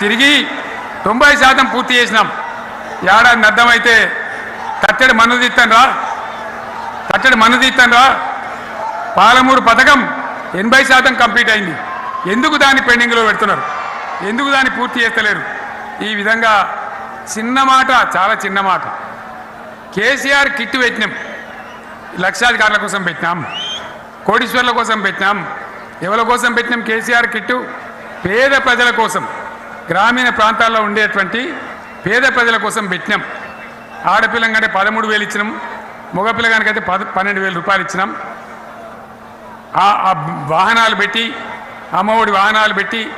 తిరిగి తొంభై శాతం పూర్తి చేసినాం. ఏడాది అర్థమైతే తట్టడి మన్ను తీస్తాను రా కట్టెడు మన్ను రా పాలమూరు పథకం ఎనభై శాతం కంప్లీట్ అయింది. ఎందుకు దాన్ని పెండింగ్లో పెడుతున్నారు? ఎందుకు దాన్ని పూర్తి చేస్తలేరు? ఈ విధంగా చిన్న మాట చాలా చిన్న మాట. కేసీఆర్ కిట్ పెట్టినాం. లక్షాధికారుల కోసం పెట్టినాం. కోటీశ్వర్ల కోసం పెట్టినాం. ఎవరి కోసం పెట్టినాం కేసీఆర్ కిట్టు? పేద ప్రజల కోసం. గ్రామీణ ప్రాంతాల్లో ఉండేటువంటి పేద ప్రజల కోసం పెట్టినాం. ఆడపిల్లంకంటే పదమూడు వేలు ఇచ్చినాం. మగపిల్లగానికైతే పద పన్నెండు వేల రూపాయలు ఇచ్చినాం. ఆ వాహనాలు పెట్టి అమ్మఒడి వాహనాలు పెట్టి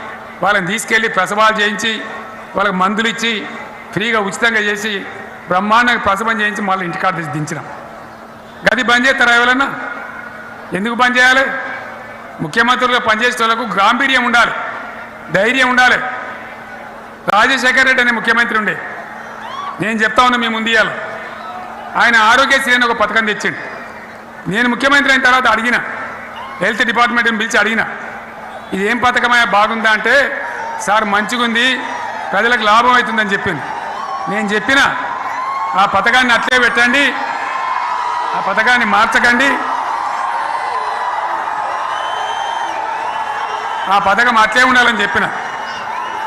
వాళ్ళని తీసుకెళ్ళి ప్రసవాలు చేయించి వాళ్ళకి మందులు ఇచ్చి ఫ్రీగా ఉచితంగా చేసి బ్రహ్మాండంగా ప్రసవం చేయించి మళ్ళీ ఇంటికాడ దించినాం. గది బంద్ చేస్తారా ఎవరన్నా? ఎందుకు బంద్ చేయాలి? ముఖ్యమంత్రులుగా పనిచేసే వాళ్ళకు గాంభీర్యం ఉండాలి. ధైర్యం ఉండాలి. రాజశేఖర్ రెడ్డి అనే ముఖ్యమంత్రి ఉండే. నేను చెప్తా ఉన్నా మేము ముందు ఇయ్యాలి ఆయన ఆరోగ్యశ్రీ అని ఒక పథకం తెచ్చిండు. నేను ముఖ్యమంత్రి అయిన తర్వాత అడిగిన. హెల్త్ డిపార్ట్మెంట్ని పిలిచి అడిగిన. ఇది ఏం పథకమయ్యా బాగుందా అంటే సార్ మంచిగుంది. ప్రజలకు లాభం అవుతుందని చెప్పింది నేను చెప్పిన ఆ పథకాన్ని అట్లే పెట్టండి. ఆ పథకాన్ని మార్చకండి. ఆ పథకం అట్లే ఉండాలని చెప్పిన.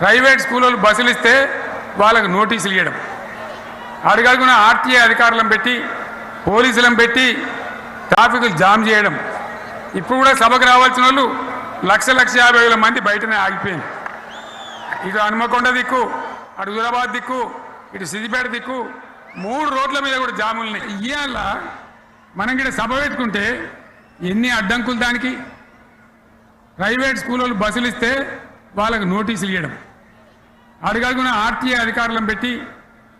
ప్రైవేట్ స్కూళ్ళు బస్సులు ఇస్తే వాళ్ళకు నోటీసులు ఇవ్వడం అడుగడుగున ఆర్టీఏ అధికారులను పెట్టి పోలీసులను పెట్టి ట్రాఫిక్లు జామ్ చేయడం. ఇప్పుడు కూడా సభకు రావాల్సిన వాళ్ళు లక్ష లక్ష యాభై వేల మంది బయటనే ఆగిపోయింది ఇటు హనుమకొండ దిక్కు అటు హుజరాబాద్ దిక్కు ఇటు సిద్దిపేట దిక్కు మూడు రోడ్ల మీద కూడా జాములు ఇవాళ మనం ఇక్కడ సభ పెట్టుకుంటే ఎన్ని అడ్డంకులు దానికి? ప్రైవేట్ స్కూళ్ళు బస్సులు ఇస్తే వాళ్ళకు నోటీసులు ఇవ్వడం అడుగడుగున ఆర్టీఏ అధికారులను పెట్టి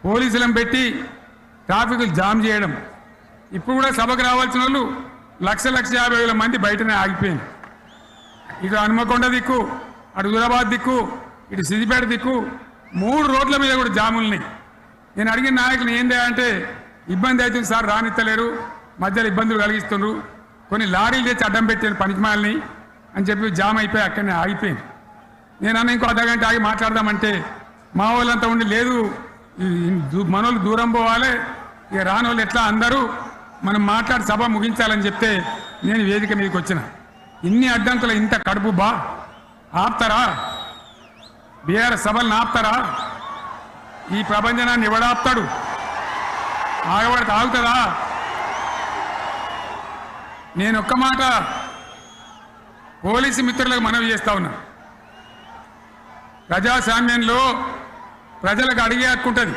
పోలీసులను పెట్టి ట్రాఫిక్లు జామ్ చేయడం. ఇప్పుడు కూడా సభకు రావాల్సిన వాళ్ళు లక్ష లక్ష యాభై వేల మంది బయటనే ఆగిపోయింది. ఇటు హనుమకొండ దిక్కు అటు హుదరాబాద్ దిక్కు ఇటు సిద్దిపేట దిక్కు మూడు రోడ్ల మీద కూడా జాములున్నాయి నేను అడిగిన నాయకులు ఏంది అంటే ఇబ్బంది అవుతుంది సార్ రానిత్తలేరు మధ్యలో ఇబ్బందులు కలిగిస్తున్నారు కొన్ని లారీలు తెచ్చి అడ్డం పెట్టారు పనికిమాలని అని చెప్పి జామ్ అయిపోయి అక్కడనే ఆగిపోయింది. నేనన్నా ఇంకో అర్ధగంట ఆగి మాట్లాడదామంటే మా వాళ్ళంతా ఉండి లేదు మనోళ్ళు దూరం పోవాలి ఇక రానోళ్ళు ఎట్లా అందరూ మనం మాట్లాడి సభ ముగించాలని చెప్తే నేను వేదిక మీదకి వచ్చిన. ఇన్ని అడ్డంకులు ఇంత కడుపు బా. ఆపుతారా? బీఆర్ సభలను ఆపుతారా? ఈ ప్రపంచనాన్ని ఎవడాప్తాడు ఆగబడితే ఆగుతుందా? నేను ఒక్క మాట పోలీసు మిత్రులకు మనవి చేస్తా ఉన్నా. ప్రజాస్వామ్యంలో ప్రజలకు అడిగే హక్కు ఉంటుంది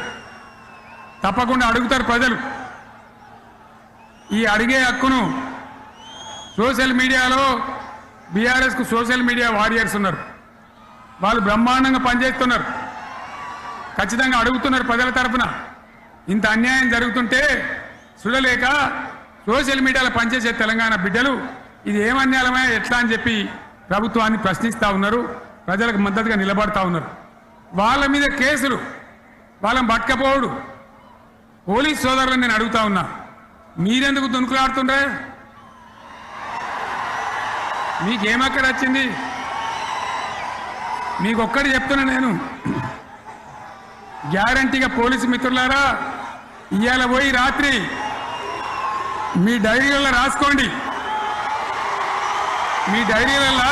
తప్పకుండా అడుగుతారు ప్రజలు. ఈ అడిగే హక్కును సోషల్ మీడియాలో బీఆర్ఎస్కు సోషల్ మీడియా వారియర్స్ ఉన్నారు. వాళ్ళు బ్రహ్మాండంగా పనిచేస్తున్నారు. ఖచ్చితంగా అడుగుతున్నారు ప్రజల తరపున. ఇంత అన్యాయం జరుగుతుంటే చూడలేక సోషల్ మీడియాలో పనిచేసే తెలంగాణ బిడ్డలు ఇది ఏమన్యాయమే ఎట్లా అని చెప్పి ప్రభుత్వాన్ని ప్రశ్నిస్తూ ఉన్నారు. ప్రజలకు మద్దతుగా నిలబడతా ఉన్నారు. వాళ్ళ మీద కేసులు వాళ్ళని పట్టకపోవడు. పోలీస్ సోదరులను నేను అడుగుతా ఉన్నా మీరెందుకు దునుకులాడుతుండ్రే? మీకేమక్కడ వచ్చింది? మీకు ఒక్కటి చెప్తున్నా నేను. గ్యారంటీగా పోలీసు మిత్రులారా ఇవాళ పోయి రాత్రి మీ డైరీలలో రాసుకోండి. మీ డైరీలలో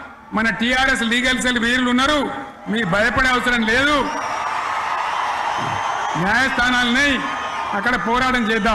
మన టీఆర్ఎస్ లీగల్ సెల్ వీరులు ఉన్నారు. మీ భయపడే అవసరం లేదు. న్యాయస్థానాలని అక్కడ పోరాటం చేద్దాం.